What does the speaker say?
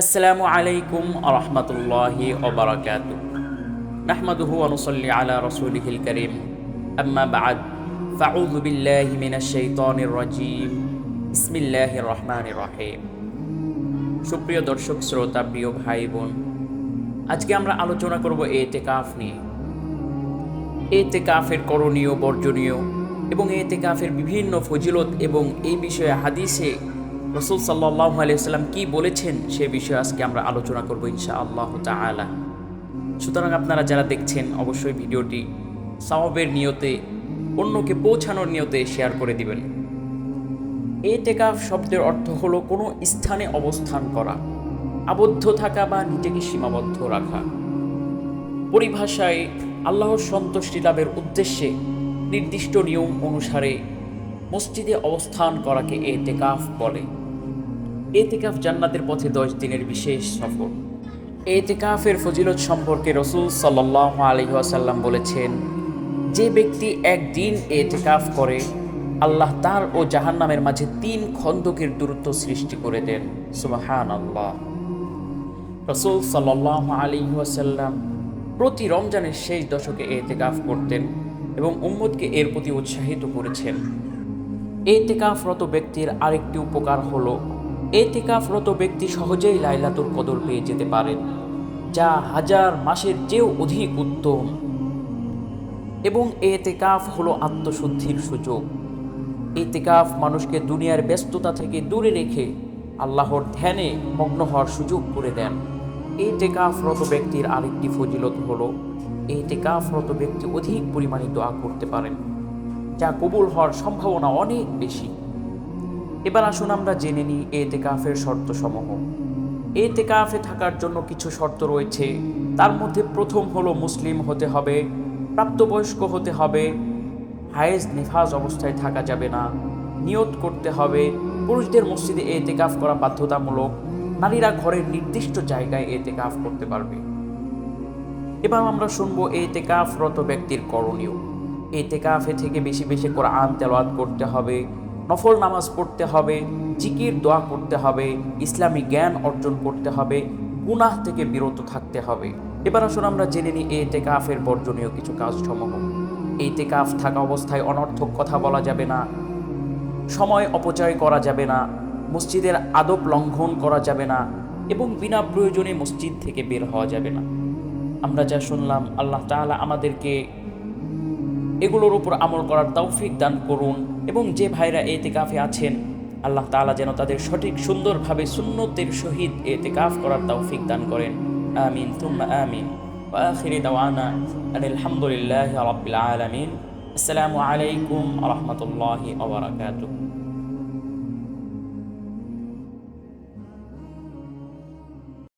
আসসালামু আলাইকুম আরহামতুল্লাহি ওবরাকাত নাহমাদুহু অনুসল্লি আলা রসুলিহিল করিম। আম্মা বাদ। ফাউযু বিল্লাহি মিনাশ শাইতানির রাজিম। বিসমিল্লাহির রহমানির রহিম। সুপ্রিয় দর্শক, শ্রোতা, প্রিয় ভাই বোন আজকে আমরা আলোচনা করব এতেকাফ নিয়ে। এতেকাফের করণীয়, বর্জনীয় এবং এতেকাফের বিভিন্ন ফজিলত এবং এই বিষয়ে হাদিসে রসুল সাল্লাহ আলিয়াল্লাম কী বলেছেন সে বিষয়ে আজকে আমরা আলোচনা করব ইনশা আল্লাহ তালা সুতরাং আপনারা যারা দেখছেন, অবশ্যই ভিডিওটি সাওয়াবের নিয়তে, অন্যকে পৌঁছানোর নিয়তে শেয়ার করে দিবেন। এতেকাফ শব্দের অর্থ হলো কোনো স্থানে অবস্থান করা, আবদ্ধ থাকা বা নিজেকে সীমাবদ্ধ রাখা। পরিভাষায় আল্লাহর সন্তুষ্টি লাভের উদ্দেশ্যে নির্দিষ্ট নিয়ম অনুসারে মসজিদে অবস্থান করাকে এতেকাফ বলে। এতেকাফ জান্নাতের পথে দশ দিনের বিশেষ সফর। এতেকাফের ফজিলত সম্পর্কে রসুল সাল্লাহ আলহিহাসাল্লাম বলেছেন, যে ব্যক্তি একদিন এতেকাফ করে, আল্লাহ তার ও জাহান্নামের মাঝে তিন খন্দকের দূরত্ব সৃষ্টি করে দেন। সুবাহান আল্লাহ রসুল সাল্লাহ আলী ওয়াসাল্লাম প্রতি রমজানের শেষ দশকে এতেকাফ করতেন এবং উম্মদকে এর প্রতি উৎসাহিত করেছেন। এতেকাফরত ব্যক্তির আরেকটি উপকার হলো, এতেকাফরত ব্যক্তি সহজেই লাইলাতুর কদর পেয়ে যেতে পারেন, যা হাজার মাসের চেয়েও অধিক উত্তম। এবং এতেকাফ হলো আত্মশুদ্ধির সুযোগ। এতেকাফ মানুষকে দুনিয়ার ব্যস্ততা থেকে দূরে রেখে আল্লাহর ধ্যানে মগ্ন হওয়ার সুযোগ করে দেন। এই টেকাফরত ব্যক্তির আরেকটি ফজিলত হলো এই টেকাফরত ব্যক্তি অধিক পরিমাণে দোয়া করতে পারেন। যা কবুল হওয়ার সম্ভাবনা অনেক বেশি। এবার আসুন আমরা জেনে নিই এ টেকাফের শর্তসমূহ। এ টেকাফে থাকার জন্য কিছু শর্ত রয়েছে। তার মধ্যে প্রথম হলো মুসলিম হতে হবে, প্রাপ্তবয়স্ক হতে হবে, হায়েজ নিফাজ অবস্থায় থাকা যাবে না, নিয়ত করতে হবে, পুরুষদের মসজিদে এতেকাফ করা বাধ্যতামূলক, নারীরা ঘরের নির্দিষ্ট জায়গায় এতেকাফ করতে পারবে। এবার আমরা শুনব এতেকাফরত ব্যক্তির করণীয়। এতেকাফে থেকে বেশি বেশি করে আন তেলাওয়াত করতে হবে, নফল নামাজ পড়তে হবে, জিকির, দোয়া করতে হবে, ইসলামী জ্ঞান অর্জন করতে হবে, গুনাহ থেকে বিরত থাকতে হবে। এবার আসুন আমরা জেনে নিই এতেকাফের বর্জনীয় কিছু কাজসমূহ। এতেকাফ থাকা অবস্থায় অনর্থক কথা বলা যাবে না, সময় অপচয় করা যাবে না, মসজিদের আদব লঙ্ঘন করা যাবে না এবং বিনা প্রয়োজনে মসজিদ থেকে বের হওয়া যাবে না। আমরা যা শুনলাম, আল্লাহ তাআলা আমাদেরকে এগুলোর উপর আমল করার তৌফিক দান করুন এবং যে ভাইরা এতেকাফে আছেন আল্লাহ তাআলা যেন তাদের সঠিক সুন্দরভাবে সুন্নতের সহিত এতেকাফ করার তৌফিক দান করেন আমিন তুম্মা আমিন وآخر دعوانا أن الحمد لله رب العالمين السلام عليكم ورحمة الله وبركاته